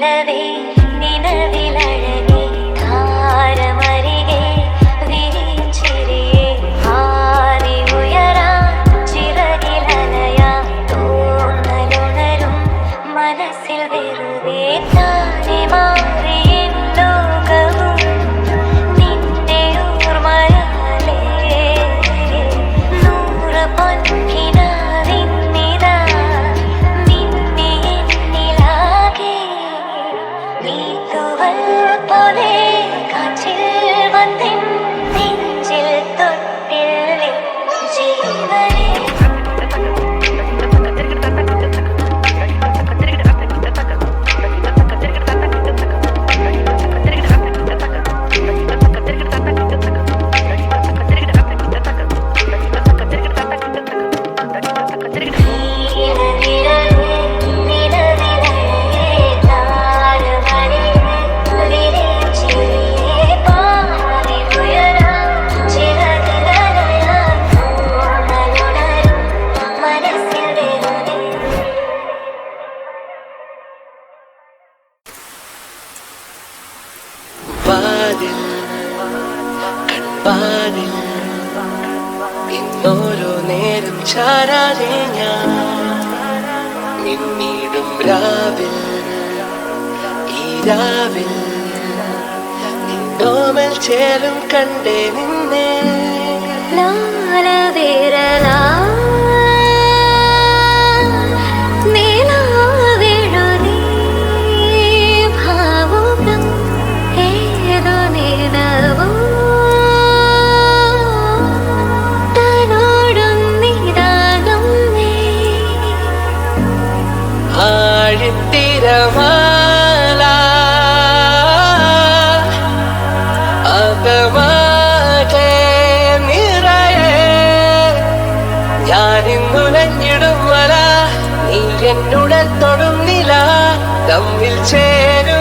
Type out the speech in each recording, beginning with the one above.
never. ഇന്നോരോ നേരം ചാരാതെ ഞാൻ നിന്നിടും രാവിൽ ഈ രാവിൽ നിന്നോമൽ ചേരും കണ്ടേ നിന്നെ. ആഴിത്തിരമാല എന്നുടൽ തൊടും നില തമ്മിൽ ചേരും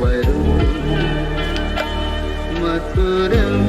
വരൂ. മധുരം